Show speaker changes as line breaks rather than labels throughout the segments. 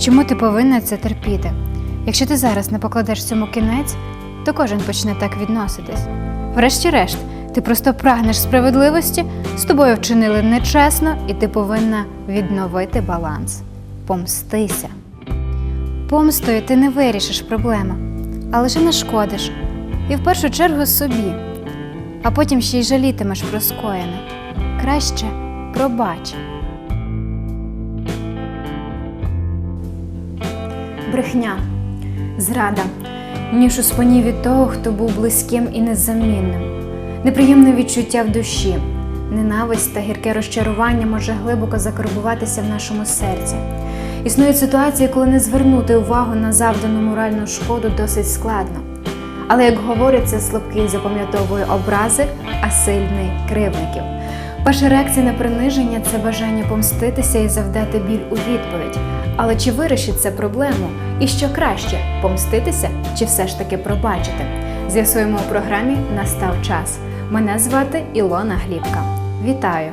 Чому ти повинна це терпіти? Якщо ти зараз не покладеш цьому кінець, то кожен почне так відноситись. Врешті-решт, ти просто прагнеш справедливості, з тобою вчинили нечесно, і ти повинна відновити баланс. Помстися. Помстою ти не вирішиш проблему, а лише нашкодиш. І в першу чергу собі, а потім ще й жалітимеш про скоєне. Краще пробач. Брехня, зрада, ніж у спині від того, хто був близьким і незамінним, неприємне відчуття в душі, ненависть та гірке розчарування може глибоко закарбуватися в нашому серці. Існують ситуації, коли не звернути увагу на завдану моральну шкоду досить складно. Але, як говориться, слабкий запам'ятовує образи, а сильний кривників. Ваша реакція на приниження це бажання помститися і завдати біль у відповідь. Але чи вирішить це проблему? І що краще помститися чи все ж таки пробачити? З'ясуємо у програмі Настав час. Мене звати Ілона Глібка. Вітаю!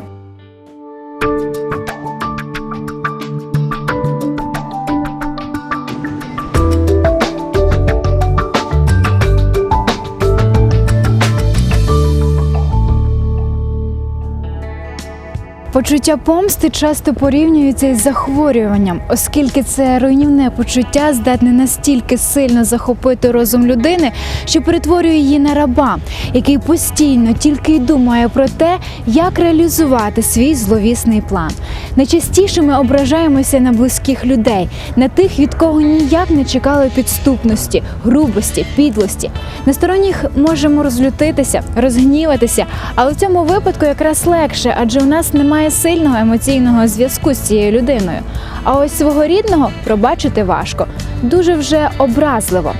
Почуття помсти часто порівнюється із захворюванням, оскільки це руйнівне почуття здатне настільки сильно захопити розум людини, що перетворює її на раба, який постійно тільки й думає про те, як реалізувати свій зловісний план. Найчастіше ми ображаємося на близьких людей, на тих, від кого ніяк не чекали підступності, грубості, підлості. На сторонніх можемо розлютитися, розгніватися, але в цьому випадку якраз легше, адже у нас немає сильного емоційного зв'язку з цією людиною. А ось свого рідного пробачити важко, дуже вже образливо.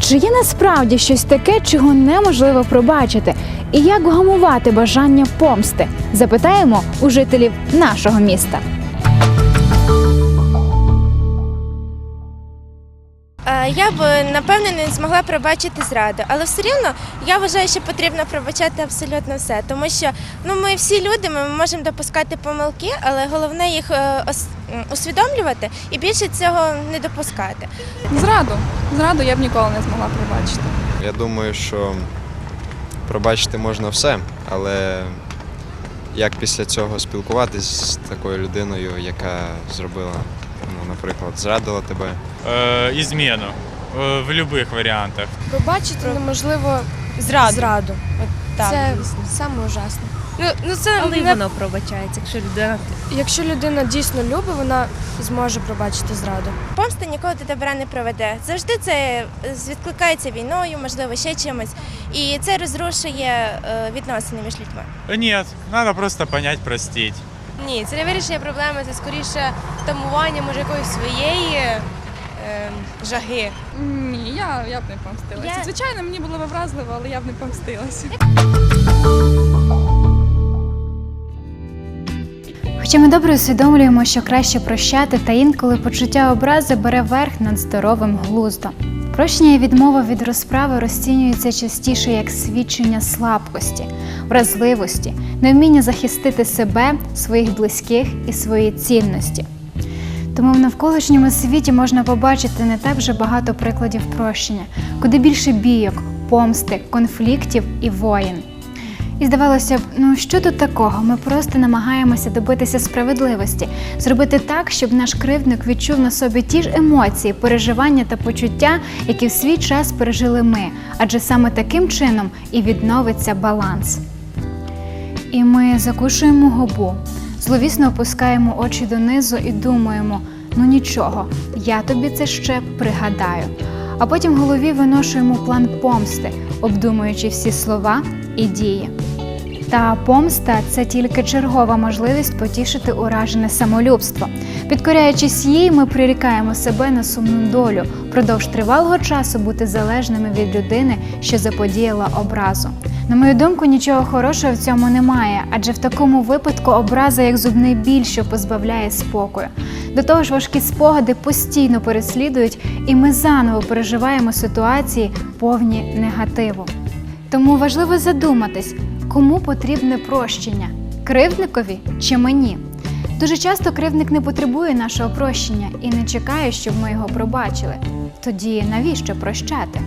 Чи є насправді щось таке, чого неможливо пробачити? І як вгамувати бажання помсти? Запитаємо у жителів нашого міста.
Я б напевне не змогла пробачити зраду, але все рівно я вважаю, що потрібно пробачати абсолютно все, тому що ну ми всі люди, ми можемо допускати помилки, але головне їх е, усвідомлювати і більше цього не допускати.
Зраду. Зраду я б ніколи не змогла пробачити.
Я думаю, що пробачити можна все, але як після цього спілкуватись з такою людиною, яка зробила, ну, наприклад, зрадила тебе.
Е, Ізмену е, в будь-яких варіантах.
Пробачити неможливо
Зраду.
зраду.
Так,
це саме ужасно. Ну, ну це
Але
не-
воно пробачається, якщо людина
якщо людина дійсно любить, вона зможе пробачити зраду.
Помста нікого до добра не приведе. Завжди це е, відкликається війною, можливо, ще чимось, і це розрушує е, відносини між людьми.
Ні, треба просто понять, простити.
Ні, це не вирішення проблеми, це скоріше втамування може якоїсь своєї е, жаги.
Ні, я, я б не помстилася.
Я-
Звичайно, мені було б образливо, але я б не помстилася.
Хоча ми добре усвідомлюємо, що краще прощати, та інколи почуття образи бере верх над здоровим глуздом. Прощення і відмова від розправи розцінюються частіше як свідчення слабкості, вразливості, невміння захистити себе, своїх близьких і свої цінності. Тому в навколишньому світі можна побачити не так вже багато прикладів прощення, куди більше бійок, помсти, конфліктів і воїн. І здавалося б, ну що тут такого? Ми просто намагаємося добитися справедливості, зробити так, щоб наш кривдник відчув на собі ті ж емоції, переживання та почуття, які в свій час пережили ми, адже саме таким чином і відновиться баланс. І ми закушуємо губу, зловісно опускаємо очі донизу і думаємо: ну нічого, я тобі це ще пригадаю. А потім в голові виношуємо план помсти, обдумуючи всі слова і дії. Та помста це тільки чергова можливість потішити уражене самолюбство. Підкоряючись їй, ми прирікаємо себе на сумну долю, продовж тривалого часу бути залежними від людини, що заподіяла образу. На мою думку, нічого хорошого в цьому немає, адже в такому випадку образа як зубний біль, що позбавляє спокою. До того ж, важкі спогади постійно переслідують, і ми заново переживаємо ситуації повні негативу. Тому важливо задуматись, кому потрібне прощення кривдникові чи мені. Дуже часто кривдник не потребує нашого прощення і не чекає, щоб ми його пробачили. Тоді навіщо прощати?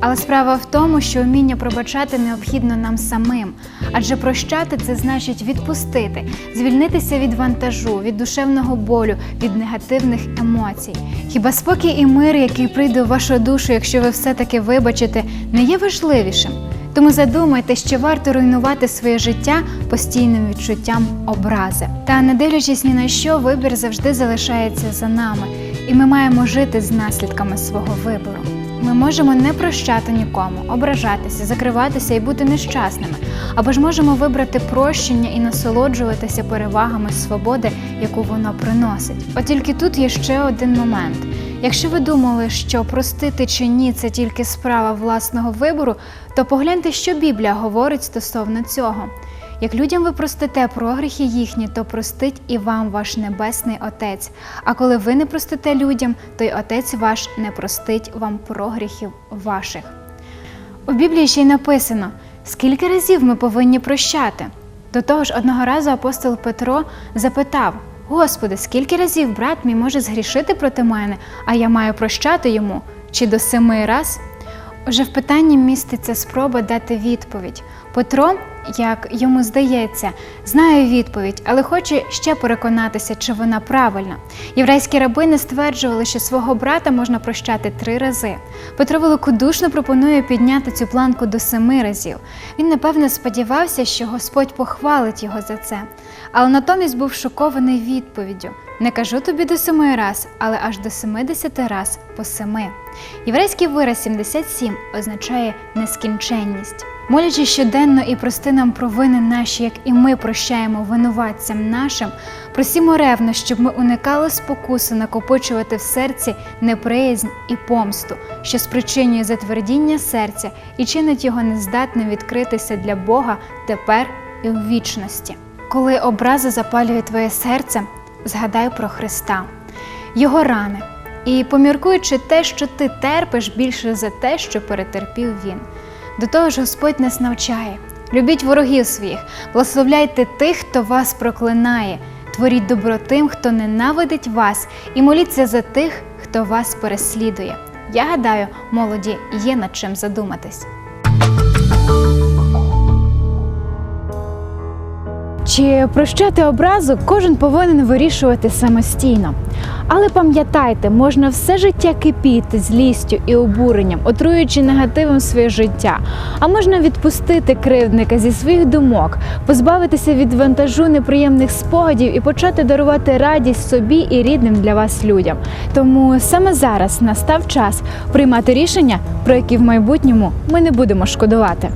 Але справа в тому, що вміння пробачати необхідно нам самим, адже прощати це значить відпустити, звільнитися від вантажу, від душевного болю, від негативних емоцій. Хіба спокій і мир, який прийде у вашу душу, якщо ви все-таки вибачите, не є важливішим? Тому задумайте, що варто руйнувати своє життя постійним відчуттям образи. Та не дивлячись ні на що, вибір завжди залишається за нами, і ми маємо жити з наслідками свого вибору. Ми можемо не прощати нікому, ображатися, закриватися і бути нещасними, або ж можемо вибрати прощення і насолоджуватися перевагами свободи, яку воно приносить. От тільки тут є ще один момент. Якщо ви думали, що простити чи ні це тільки справа власного вибору, то погляньте, що Біблія говорить стосовно цього. Як людям ви простите прогріхи їхні, то простить і вам ваш небесний Отець. А коли ви не простите людям, то й Отець ваш не простить вам прогріхів ваших. У Біблії ще й написано, скільки разів ми повинні прощати. До того ж, одного разу апостол Петро запитав: Господи, скільки разів брат мій може згрішити проти мене, а я маю прощати йому? Чи до семи раз? Уже в питанні міститься спроба дати відповідь. Петро, як йому здається, знає відповідь, але хоче ще переконатися, чи вона правильна. Єврейські рабини стверджували, що свого брата можна прощати три рази. Петро великодушно пропонує підняти цю планку до семи разів. Він, напевно, сподівався, що Господь похвалить його за це. Але натомість був шокований відповіддю: не кажу тобі до семи раз, але аж до семидесяти раз по семи. Єврейський вираз 77 означає нескінченність. Молячи щоденно і прости нам провини наші, як і ми прощаємо винуватцям нашим, просімо ревно, щоб ми уникали спокуси накопичувати в серці неприязнь і помсту, що спричинює затвердіння серця і чинить його нездатним відкритися для Бога тепер і у вічності. Коли образа запалює твоє серце, згадай про Христа, Його рани, і поміркуючи те, що ти терпиш більше за те, що перетерпів Він. До того ж, Господь нас навчає. Любіть ворогів своїх, благословляйте тих, хто вас проклинає, творіть добро тим, хто ненавидить вас, і моліться за тих, хто вас переслідує. Я гадаю, молоді є над чим задуматись. Чи прощати образу кожен повинен вирішувати самостійно. Але пам'ятайте, можна все життя кипіти злістю і обуренням, отруюючи негативом своє життя. А можна відпустити кривдника зі своїх думок, позбавитися від вантажу неприємних спогадів і почати дарувати радість собі і рідним для вас людям. Тому саме зараз настав час приймати рішення, про які в майбутньому ми не будемо шкодувати.